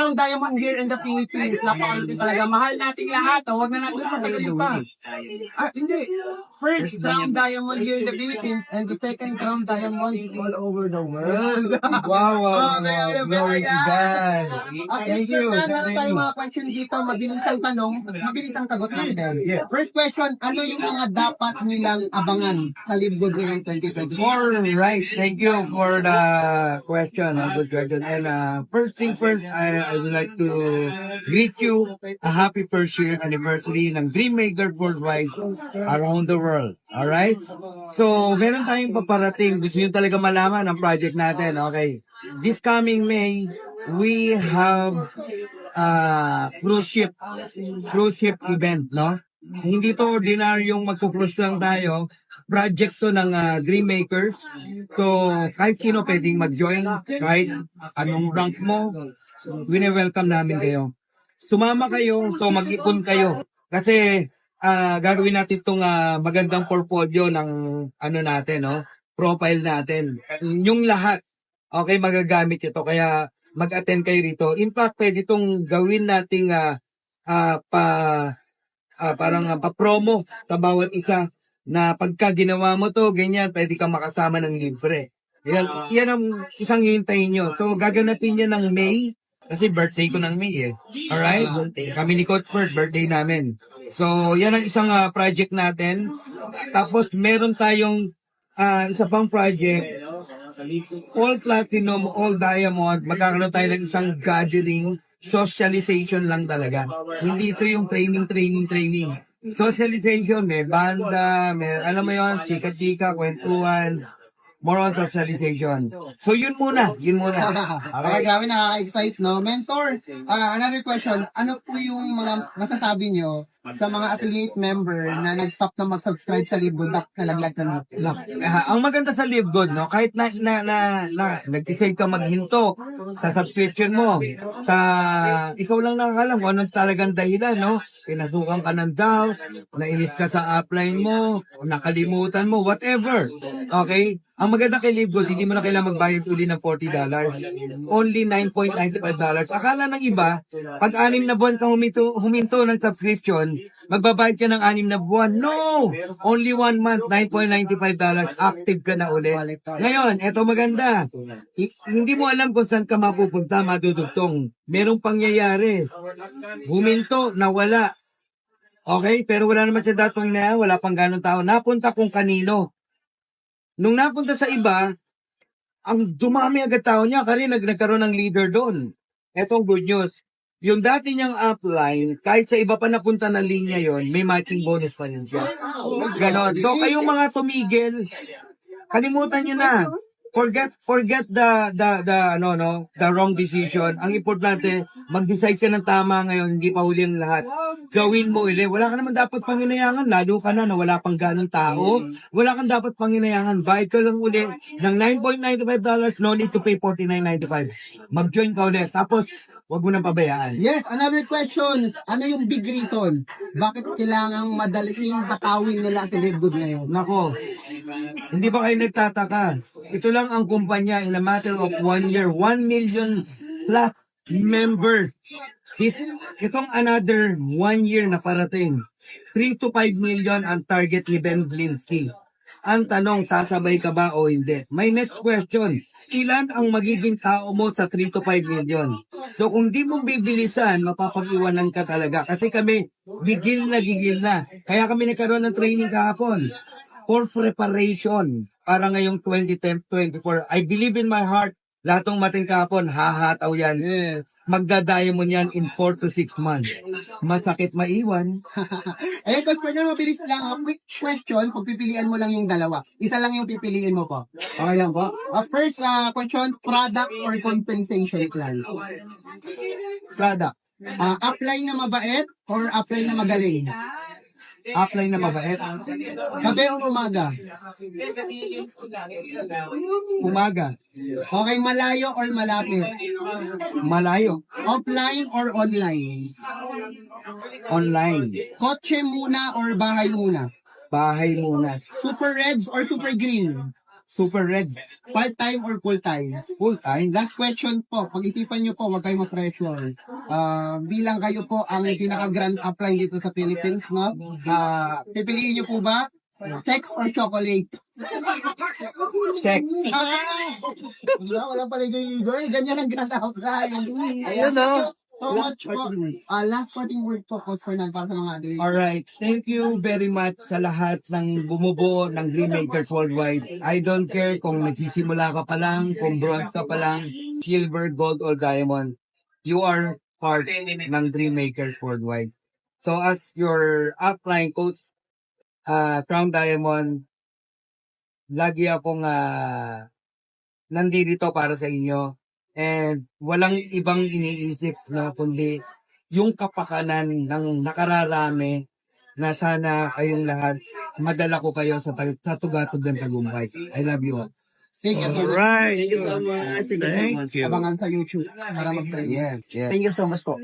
crown diamond here in the Philippines. Napakaluti talaga. Mahal nating lahat. Oh. Huwag na natin patagalin pa. Ah, hindi. First crown diamond here in the Philippines and the second crown diamond all over the world. Wow, wow, Okay, wow. Glory to God. Okay, Thank you. Meron tayong mga question dito. Mabilis ang tanong. Mabilis ang sagot natin. First question, ano yung mga dapat nilang abangan sa Libgod ngayong 2024? All right. Thank you for the question. A good question. And uh, first thing first, I, I would like to greet you a happy first year anniversary ng Dreammaker Worldwide around the world. All right? So, meron tayong paparating. Gusto nyo talaga malaman ang project natin. Okay. This coming May, we have uh, cruise ship cruise ship event, no? Hindi to ordinaryong magpo-cruise lang tayo. Project to ng uh, Dream Makers. So, kahit sino pwedeng mag-join, kahit anong rank mo, wini-welcome namin kayo. Sumama kayo, so mag-ipon kayo. Kasi, ah, gagawin natin itong ah, magandang portfolio ng ano natin, no? Profile natin. Yung lahat, okay, magagamit ito. Kaya, mag-attend kayo rito. In fact, pwede itong gawin nating ah, ah, pa ah, parang ah, pa-promo sa bawat isa na pagka ginawa mo to, ganyan, pwede kang makasama ng libre. Yan, yan ang isang hintayin nyo. So, gaganapin niya ng May, kasi birthday ko ng May eh. Alright? Kami ni Coach Bert, birthday namin. So, yan ang isang ah, project natin. Tapos, meron tayong ah, isa pang project all platinum, all diamond, magkakaroon tayo ng isang gathering, socialization lang talaga. Hindi ito yung training, training, training. Socialization, may banda, may, alam mo yon chika-chika, kwentuhan, more on socialization. So, yun muna, yun muna. Okay, grabe nakaka-excite, no? Mentor, ah, another question. Ano po yung mga masasabi nyo sa mga affiliate member na nag-stop na mag-subscribe sa Libgod at nalaglag na lang? Ah, ang maganda sa Live Good, no, kahit na, na, na, na nag-decide ka maghinto sa subscription mo, sa, ikaw lang nakakalam kung anong talagang dahilan, no? Pinasukan ka ng doubt, nainis ka sa upline mo, nakalimutan mo, whatever. Okay? Ang maganda kay Live Good, hindi mo na kailangan magbayad uli ng $40. Only $9.95. Akala ng iba, pag anim na buwan ka huminto, huminto ng subscription, magbabayad ka ng anim na buwan. No! Only one month, $9.95. Active ka na uli. Ngayon, eto maganda. I- hindi mo alam kung saan ka mapupunta, madudugtong. Merong pangyayari. Huminto, nawala. Okay? Pero wala naman siya datong na wala pang ganong tao. Napunta kung kanino. Nung napunta sa iba, ang dumami agad tao niya kasi nag nagkaroon ng leader doon. Etong good news. Yung dati niyang upline, kahit sa iba pa napunta na linya yon, may matching bonus pa rin siya. Ganon. So, kayong mga tumigil, kalimutan nyo na. Forget, forget the, the, the, ano, no, the wrong decision. Ang importante, mag-decide ka ng tama ngayon, hindi pa huli ang lahat. Gawin mo ulit. Wala ka naman dapat panginayangan, lalo ka na na wala pang ganong tao. Wala kang dapat panginayangan. Bayad ka lang uli ng $9.95, no need to pay $49.95. Mag-join ka ulit. Tapos, wag mo nang pabayaan. Yes, another question. Ano yung big reason? Bakit kailangang madaling patawin nila si Libgod ngayon? Nako, hindi ba kayo nagtataka? Ito lang ang kumpanya in a matter of one year, 1 million plus members. This, itong another one year na parating. 3 to 5 million ang target ni Ben Blinsky. Ang tanong, sasabay ka ba o hindi? My next question, ilan ang magiging tao mo sa 3 to 5 million? So kung di mo bibilisan, mapapag-iwanan ka talaga. Kasi kami, gigil na gigil na. Kaya kami nagkaroon ng training kahapon for preparation para ngayong 2024. I believe in my heart, lahat ng mating kahapon, hahataw yan. Yes. Magda-diamond yan in 4 to 6 months. Masakit maiwan. Ayun, Coach Fernando, mabilis lang. A quick question, kung pipilian mo lang yung dalawa. Isa lang yung pipiliin mo po. Okay lang po? Uh, first uh, question, product or compensation plan? Product. Uh, upline na mabait or upline na magaling? Apply na mabait. Gabi o umaga? Umaga. Okay, malayo or malapit? Malayo. Offline or online? Online. Kotse muna or bahay muna? Bahay muna. Super Reds or Super Green? Super Red. Part-time or full-time? Full-time. Last question po, pag-isipan nyo po, huwag kayong ma-pressure. Ah, bilang kayo po ang pinaka-grand upline dito sa Philippines, no? Ah, pipiliin nyo po ba? Sex or chocolate? Sex. Ah! Wala, wala pala igay Ganyan ang grand upline. Ayun, no? So much po. Ah, last parting word po, Coach Fernand, para sa mga athletes. Alright, thank you very much sa lahat ng bumubuo ng Dreammakers Worldwide. I don't care kung nagsisimula ka pa lang, kung bronze ka pa lang, silver, gold, or diamond. You are part ng Dreammakers Worldwide. So as your upline coach, uh, Crown Diamond, lagi akong uh, nandito para sa inyo. And walang ibang iniisip na kundi yung kapakanan ng nakararami na sana kayong lahat madala ko kayo sa, sa tugatog ng tagumpay. I love you all. Thank you so much. Alright. Thank you so much. Thank you. Abangan sa YouTube para mag Yes, yes. Thank you so much po.